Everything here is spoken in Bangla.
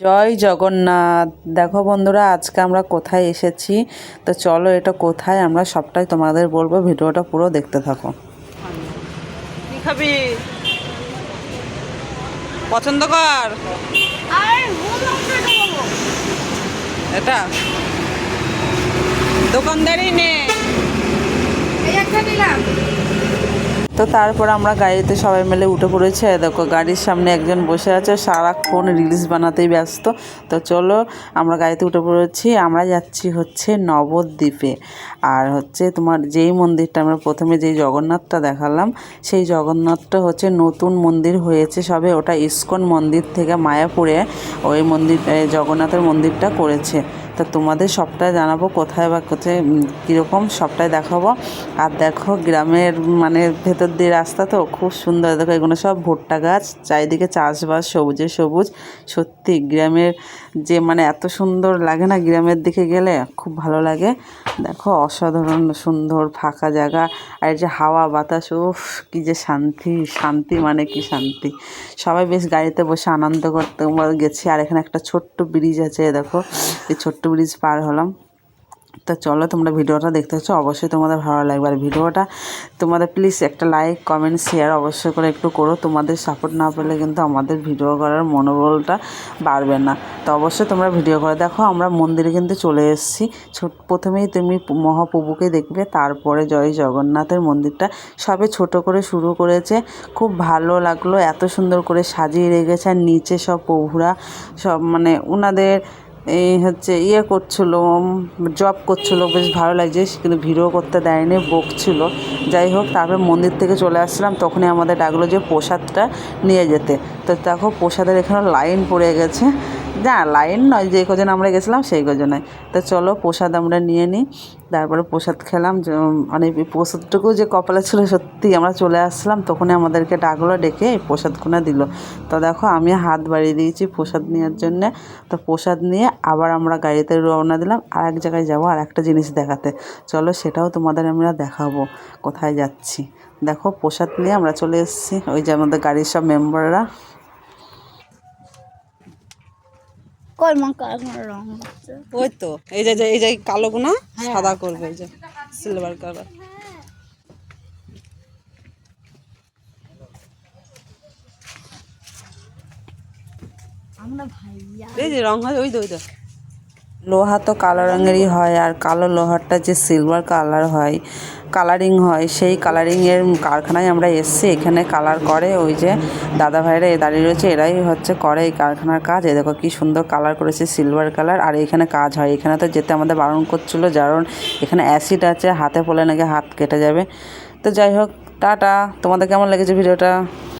জয় জগন্নাথ। দেখো বন্ধুরা আজকে আমরা কোথায় এসেছি? তো চলো এটা কোথায় আমরা সবটাই তোমাদের বলব ভিডিওটা পুরো দেখতে থাকো। কি খাবি? পছন্দ কর। এটা? দোকানদারই নে। তো তারপর আমরা গাড়িতে সবাই মিলে উঠে পড়েছি। দেখো, গাড়ির সামনে একজন বসে আছে, সারাক্ষণ রিলস বানাতেই ব্যস্ত। তো চলো, আমরা গাড়িতে উঠে পড়েছি। আমরা যাচ্ছি হচ্ছে নবদ্বীপে। আর হচ্ছে তোমার যেই মন্দিরটা আমরা প্রথমে যেই জগন্নাথটা দেখালাম, সেই জগন্নাথটা হচ্ছে নতুন মন্দির হয়েছে সবে। ওটা ইস্কন মন্দির থেকে মায়াপুরে ওই মন্দির জগন্নাথের মন্দিরটা করেছে। তা তোমাদের সবটাই জানাব, কোথায় বা কোথায় কীরকম সবটাই দেখাবো। আর দেখো গ্রামের মানে ভেতর দিয়ে রাস্তা তো খুব সুন্দর। দেখো এগুলো সব ভুট্টা গাছ, চারিদিকে চাষবাস, সবুজে সবুজ। সত্যি গ্রামের যে মানে এত সুন্দর লাগে না গ্রামের দিকে গেলে, খুব ভালো লাগে। দেখো অসাধারণ সুন্দর ফাঁকা জায়গা। আর যে হাওয়া, বাতাস, উফ, কি যে শান্তি শান্তি মানে কি শান্তি। সবাই বেশ গাড়িতে বসে আনন্দ করতে। গেছি আর এখানে একটা ছোট্ট ব্রিজ আছে, দেখো। এই ছোট্ট ব্রিজ পার হলাম। তা চলো তোমরা ভিডিওটা দেখতে হচ্ছে, অবশ্যই তোমাদের ভালো লাগবে। আর ভিডিওটা তোমাদের প্লিজ একটা লাইক কমেন্ট শেয়ার অবশ্যই করে একটু করো। তোমাদের সাপোর্ট না পেলে কিন্তু আমাদের ভিডিও করার মনোবলটা বাড়বে না। তো অবশ্যই তোমরা ভিডিও করে দেখো, আমরা মন্দিরে কিন্তু চলে এসেছি। ছোট প্রথমেই তুমি মহাপ্রভুকে দেখবে, তারপরে জয় জগন্নাথের মন্দিরটা। সবে ছোট করে শুরু করেছে, খুব ভালো লাগল, এত সুন্দর করে সাজিয়ে রেখেছে। আর নিচে সব প্রভুরা, সব মানে ওনাদের এই হচ্ছে ইয়ে করছিল জব করছিল, বেশ ভালো লাগছে কিন্তু ভিডিও করতে দেয়নি, বকছিল। যাই হোক, তারপরে মন্দির থেকে চলে আসছিলাম তখনই আমাদের ডাকলো যে প্রসাদটা নিয়ে যেতে। তো দেখো, প্রসাদের এখানে লাইন পড়ে গেছে না লাইন নয়, যে কজন আমরা গেছিলাম সেই কজনে। তো চলো প্রসাদ আমরা নিয়ে নিই। তারপরে প্রসাদ খেলাম। মানে প্রসাদটুকু যে কপালে ছিল সত্যি আমরা চলে আসলাম। তখনই আমাদেরকে ডাকলো, ডেকে প্রসাদগুলো দিল। তো দেখো, আমি হাত বাড়িয়ে দিয়েছি প্রসাদ নেওয়ার জন্যে। তো প্রসাদ নিয়ে আবার আমরা গাড়িতে রওনা দিলাম। আর এক জায়গায় যাব আর একটা জিনিস দেখাতে। চলো সেটাও তোমাদের আমরা দেখাবো। কোথায় যাচ্ছি? দেখো, প্রসাদ নিয়ে আমরা চলে এসেছি। ওই যে আমাদের গাড়ির সব মেম্বাররা কই রং ওই তো এই যে এই যে কালো গুনা সাদা করবে এই যে সিলভার কালার এই যে রং হয় ওই তো ওই তো লোহা তো কালো রঙেরই হয় আর কালো লোহারটা যে সিলভার কালার হয় কালারিং হয়, সেই কালারিংয়ের কারখানায় আমরা এসছি, এখানে কালার করে ওই যে দাদা ভাইরা এ দাঁড়িয়ে রয়েছে, এরাই হচ্ছে করে এই কারখানার কাজ। এ দেখো কি সুন্দর কালার করেছে সিলভার কালার আর এখানে কাজ হয়। এখানে তো যেতে আমাদের বারণ করছিল, কারণ এখানে অ্যাসিড আছে, হাতে পড়লে নাকি হাত কেটে যাবে। তো যাই হোক, টাটা। তোমাদের কেমন লেগেছে ভিডিওটা?